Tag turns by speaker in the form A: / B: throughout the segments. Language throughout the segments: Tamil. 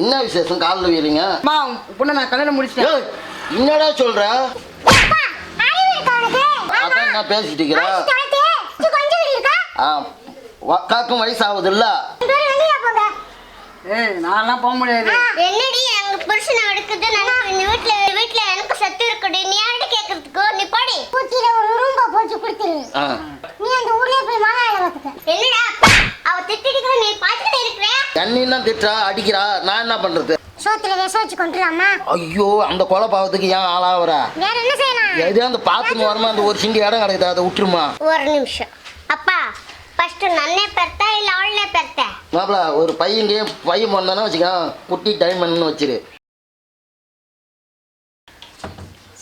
A: என்ன விசேஷம்? காலில் வீரீங்க
B: அம்மா பொண்ணு நான் கல்யாணம் முடிச்சிட்டேன்.
A: என்னடா சொல்ற?
C: அப்பா, அறிவு இருக்கா உனக்கு?
A: அதான் நான் பேசிட்டு இருக்கிறேன்? ஆ காக்கும் இல்ல
C: பேரும் வெளியே போங்க.
B: ஏய் நான்லாம் போக முடியாது.
C: என்னடி எங்க புருஷனை எடுக்குது நினைச்சு இந்த வீட்ல வீட்ல எனக்கு சத்து இருக்குடி. நீ யார்கிட்ட கேக்குறதுக்கு? நீ போடி. கூட்டில ஒரு ரூம்பா போட்டு கொடுத்துரு.
A: ஆ.
C: நீ அந்த ஊர்லயே போய் பார்த்துக்க. என்னடா அவ திட்டிட்டு நீ பாத்துக்கிட்டே
A: என்னன்னா திட்டுறா அடிக்கிறா நான் என்ன பண்றது?
C: சோத்துல விஷ வச்சு கொண்டுலாமா
A: ஐயோ அந்த கொலை பாவத்துக்கு ஏன் ஆளாவற?
C: வேற என்ன செய்யலாம்?
A: எதோ அந்த பாத்ரூம் வரமா அந்த ஒரு சிண்டி இடம் கிடைக்குது? அதை விட்டுருமா?
C: ஒரு நிமிஷம். அப்பா ஃபர்ஸ்ட் நன்னே பெருத்தா இல்ல அவளே பெருத்தா?
A: மாப்பிள ஒரு பையன் பையன் பண்ணானே வச்சுக்க குட்டி டைமண்ட்னு வச்சிரு.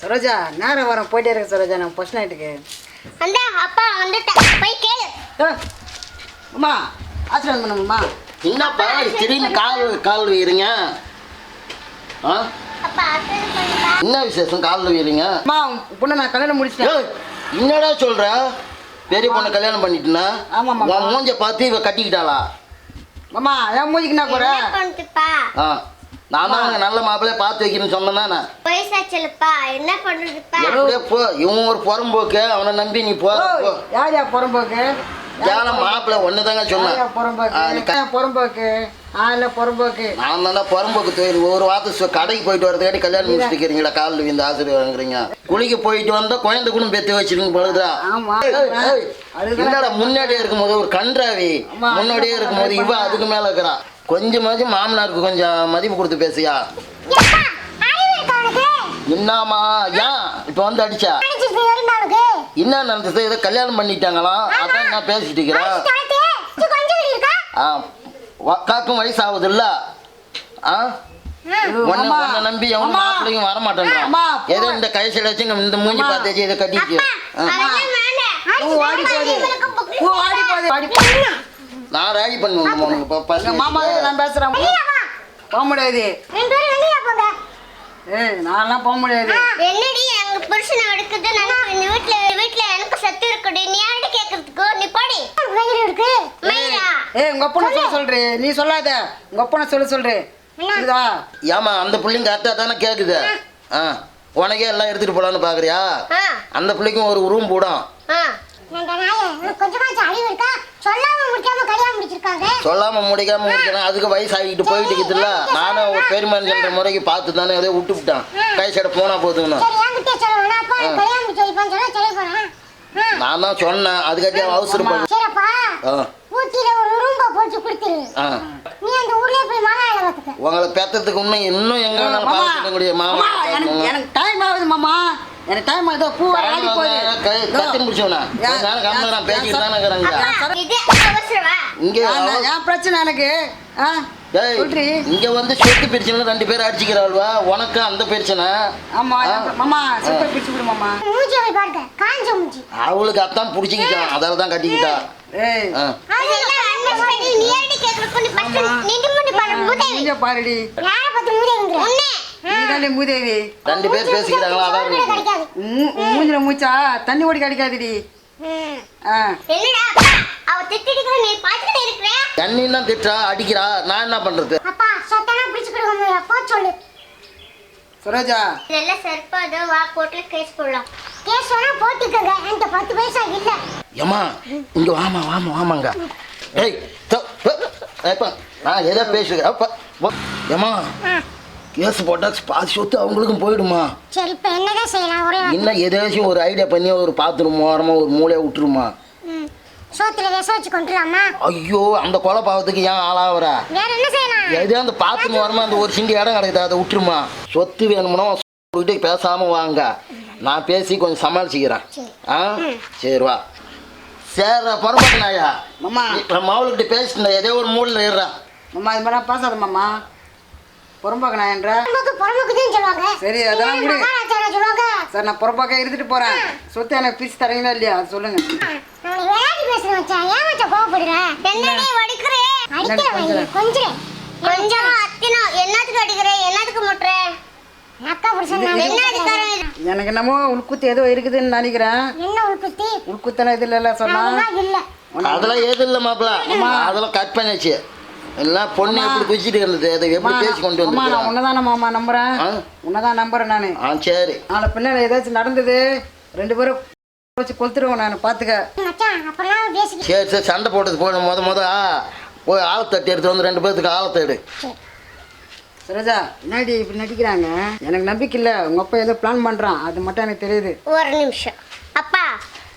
B: சரோஜா நேரம் வரோம். போயிட்டே இருக்கு சரோஜா நான் ஃபர்ஸ்ட் நைட்டுக்கு
C: அந்த அப்பா வந்துட்டா போய் கேளு.
B: அம்மா ஆசீர்வாதம் பண்ணுங்கம்மா.
A: என்னப்பா திடீர்னு கால் கால் வீரீங்க ஆ? என்ன விசேஷம் காலில் வீரீங்க
B: அம்மா பொண்ணு நான் கல்யாணம் முடிச்சிட்டேன்.
A: என்னடா சொல்ற? பெரிய பொண்ணு கல்யாணம் பண்ணிட்டுனா?
B: ஆமாம்மா.
A: உன் மூஞ்ச பார்த்து இவ கட்டிக்கிட்டாளா?
B: அம்மா என் மூஞ்சிக்கு என்ன குறை
C: என்ன பண்ணுதுப்பா
A: ஆ. நான் தான் அங்க நல்ல மாப்பிள்ளைய பார்த்து வைக்கிறேன்னு சொன்னேன் நான்
C: வயசாச்சுலப்பா என்ன பண்றதுப்பா
A: எப்படியே போ இவன் ஒரு புறம்போக்கு அவனை நம்பி நீ போ போ.
B: யார் யா புறம்போக்கு?
A: ஏன்னா மாப்பிள்ளை ஒன்று தாங்க
B: யார் யா
A: சொன்னேன்.
B: புறம்போக்கு புறம்போக்கு. ஆ இல்லை புறம்போக்கு?
A: நான் தானே புறம்போக்கு தொழில் ஒரு வாரத்து கடைக்கு போயிட்டு வரதுக்காட்டி கல்யாணம் முடிச்சுட்டு இருக்கிறீங்களா காலில் விழுந்து ஆசிரியங்கிறீங்க குளிக்க போயிட்டு வந்தா குழந்தை கூட பெற்று
B: ஆமா. அதுதான்.
A: என்னடா முன்னாடியே இருக்கும்போது ஒரு கன்றாவி? முன்னாடியே இருக்கும்போது இவ அதுக்கு மேல இருக்கிறா. கொஞ்சமாச்சும் மாமனாருக்கு கொஞ்சம் மதிப்பு கொடுத்து பேசியா? என்னம்மா? ஏன்? இப்போ வந்து அடிச்சா? என்ன நடந்தது ஏதோ கல்யாணம் பண்ணிட்டாங்களாம் அதான் நான் பேசிட்டு இருக்கிறேன் ஆ காக்கும் வயசாகுது இல்ல ஆ உன்னை. உன்னை நம்பி எவனும். மாப்பிள்ளையும் வர
B: போ.
A: ஏதோ இந்த கை சைடு வச்சு இந்த மூஞ்சி. பார்த்து இதை
B: போகுது
A: நான் ராடி பண்ணுவேன் உனக்கு பசங்க
B: மாமா நான் பேசுறேன். போக முடியாது
C: ரெண்டு பேரும் வெளியே போங்க
B: ஏய் நான்லாம் போக முடியாது.
C: என்னடி எங்க புருஷனை எடுக்குது நினைச்சு இந்த வீட்ல வீட்ல எனக்கு சத்து இருக்குடி. நீ யார்கிட்ட கேக்குறதுக்கு? நீ போடி. வயிறு இருக்கு. மயிரா
B: ஏய் உங்க அப்பனை சொல்ல. சொல்றே. நீ சொல்லாத. உங்க அப்பனை சொல்ல சொல்றே. புரியுதா?
A: ஏமா அந்த பிள்ளைங்க கரெக்டாக தானே கேட்குது ஆ. உனக்கே எல்லாம் எடுத்துட்டு போலான்னு பார்க்குறியா
C: ஆ.
A: அந்த பிள்ளைக்கும் ஒரு ரூம் போடும்.
C: சொல்லாம முடிக்காம கல்யாணம் முடிச்சிருக்காங்க.
A: சொல்லாம முடிக்காம முடிக்கணும். அதுக்கு வயசாகிட்டு போயிட்டு இருக்குதுல்ல? நானும் ஒரு முறைக்கு பார்த்து தானே ஏதோ விட்டு விட்டான் கை சைட போனா போதுங்கண்ணா. நான் தான் சொன்னேன். அதுக்காட்டி
C: பார்த்துக்க.
A: உங்களை பெத்ததுக்கு இன்னும் இன்னும் எங்க வேணாலும் பார்த்துக்க முடியும் மாமா
B: மாமா, எனக்கு எனக்கு டைம் ஆகுது மாமா. எனக்கு டைம் ஆகுது. பூ ஆடி போகுது.
A: கத்தி முடிச்சவனா.
B: ஏன்,
A: நான் கம்மி நான் பேசிட்டு தானே இருக்கிறேங்க.
B: ஏன்
C: இது அவசரமா
A: இங்கே
B: நான் என் பிரச்சனை எனக்கு? ஆ?
A: இங்க வந்து சொத்து பிரச்சனை ரெண்டு பேரும் அடிச்சுக்கிறாள்வா? உனக்கு அந்த பிரச்சனை.
B: ஆமா மாமா சிப்பை பிடிச்சு விடு மாமா.
C: மூஞ்சி பாருங்க. காஞ்ச மூஞ்சி.
A: அவளுக்கு அதான் பிடிச்சிக்கிட்டான் அதால தான் கட்டிக்கிட்டா.
B: ஏய்.
C: நீ முடி
B: பாருடி.
C: யார பத்தி உன்னை.
B: நீ தானே மூதேவி?
A: ரெண்டு பேர் பேசிக்கிறாங்களா? அதான்
B: மூஞ்சில மூச்சா? தண்ணி ஓடி கிடைக்காதுடி.
C: அப்பா,
A: தண்ணி தான் திட்டுறா அடிக்கிறா. நான் என்ன பண்றது?
C: அப்பா சொத்தனா பிடிச்சு கொடுங்க. போ சொல்லு.
B: சரோஜா.
C: வா கோர்ட்ல கேஸ் போடலாம். கேஸ் வேணா போட்டுக்கங்க. என்கிட்ட பத்து பைசா இல்ல.
A: ஏமா இங்க வாமா வாமா வாமாங்க. ஏய் தோ- தோ. ஏப்பா, நான் ஏதோ பேசுகிறேன் அப்பா, வா. கேஸ் போட்டா பாதி சொத்து அவங்களுக்கும் போயிடுமா?
C: சரி இப்ப என்னதான் செய்யலாம்? ஒரே
A: இன்னும் ஏதாச்சும் ஒரு ஐடியா பண்ணி ஒரு பாத்ரூம் ஓரமா ஒரு மூலையை விட்டுருமா.
C: சோத்துல விஷ வச்சு கொண்டுலாமா
A: ஐயோ அந்த கொலை பாவத்துக்கு ஏன் ஆளாவறா?
C: வேற என்ன செய்யலாம்?
A: எதோ அந்த பாத்ரூம் ஓரமா அந்த ஒரு சிண்டி இடம் கிடைக்குது அதை விட்டுருமா? சொத்து வேணும்னா கிட்டே பேசாம வாங்க. நான் பேசி கொஞ்சம் சமாளிச்சுக்கிறேன். ஆ? சரி வா. சரி பரமாட்ட நாயா
B: மாமா.
A: நான் மாவுள்கிட்ட பேசிட்டேன் ஏதோ ஒரு மூலையில் ஏறுறான்.
B: மாமா இது மாதிரி பேசாத மாமா. புறம்பாக்க நான் என்ற சரி, அதெல்லாம் விடு. சார் நான் புறம்பாக்க இருந்துட்டு போறேன். சொத்து எனக்கு பிரிச்சு தரீங்களா இல்லையா? அது சொல்லுங்க. எனக்கு என்னமோ உள்குத்து ஏதோ இருக்குதுன்னு நினைக்கிறேன். உள்குத்தெல்லாம் இது இல்லைல்ல சொன்னா.
C: அதெல்லாம் இல்ல.
A: அதெல்லாம் எது இல்லை மாப்பிள. அதெல்லாம் கட் பண்ணியாச்சு. எல்லாம் பொண்ணு எப்படி குச்சிட்டு இருந்தது அதை எப்படி பேசி கொண்டு
B: வந்து நான் உன்னதான மாமா நம்புறேன். உன்னதான் நம்புறேன் நான்.
A: ஆ சரி.
B: நாளை பின்னால ஏதாச்சும் நடந்தது ரெண்டு பேரும் வச்சு கொளுத்துருவோம் நான்
C: பாத்துக்க.
A: சரி சரி சண்டை போட்டது போய் முத முத போய் ஆழத்தட்டு எடுத்து வந்து ரெண்டு பேர்த்துக்கு ஆழத்தேடு
B: சுரஜா என்னடி இப்படி நடிக்கிறாங்க? எனக்கு நம்பிக்கை இல்லை. உங்கள் அப்பா ஏதோ பிளான் பண்ணுறான் அது மட்டும் எனக்கு தெரியுது.
C: ஒரு நிமிஷம். அப்பா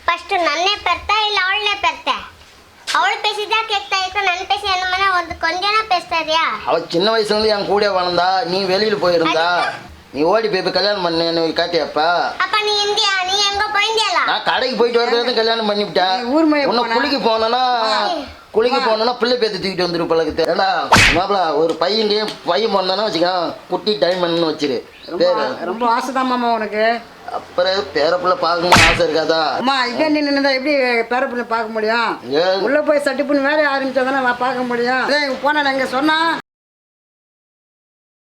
C: ஃபஸ்ட்டு நன்னே பெர்த்தா இல்லை அவளே பெர்த்தா? அவள் பேசி தான் கேட்கா இருக்கா நான் பேசி என்ன சரியா?
A: அவ சின்ன வயசுல இருந்து என் கூட வளர்ந்தா நீ வெளியில போயிருந்தா நீ ஓடி போய் கல்யாணம் பண்ணு காட்டியாப்பா.
C: அப்ப நீ இந்தியா நீ எங்க போயிருந்தியா
A: நான் கடைக்கு போயிட்டு வரதுக்கு கல்யாணம் பண்ணிவிட்டேன். உன்னை குளிக்க போனேன்னா குளிக்க போனோம்னா பிள்ளை பேத்து தூக்கிட்டு வந்துரு பழக்கத்தை ஏடா மாப்பிள ஒரு பையன்டையும் பையன் போனதானே வச்சுக்கலாம் குட்டி டைமண்ட்னு வச்சிரு.
B: ரொம்ப ஆசை மாமா உனக்கு.
A: அப்புறம் பேர பிள்ளை பார்க்கணும்னு ஆசை இருக்காதா?
B: அம்மா இதே நின்று எப்படி பேர பிள்ளை பார்க்க முடியும்? உள்ள போய் சட்டி பண்ணி வேலையை ஆரம்பிச்சா தானே நான் பார்க்க முடியும். போன எங்க சொன்னா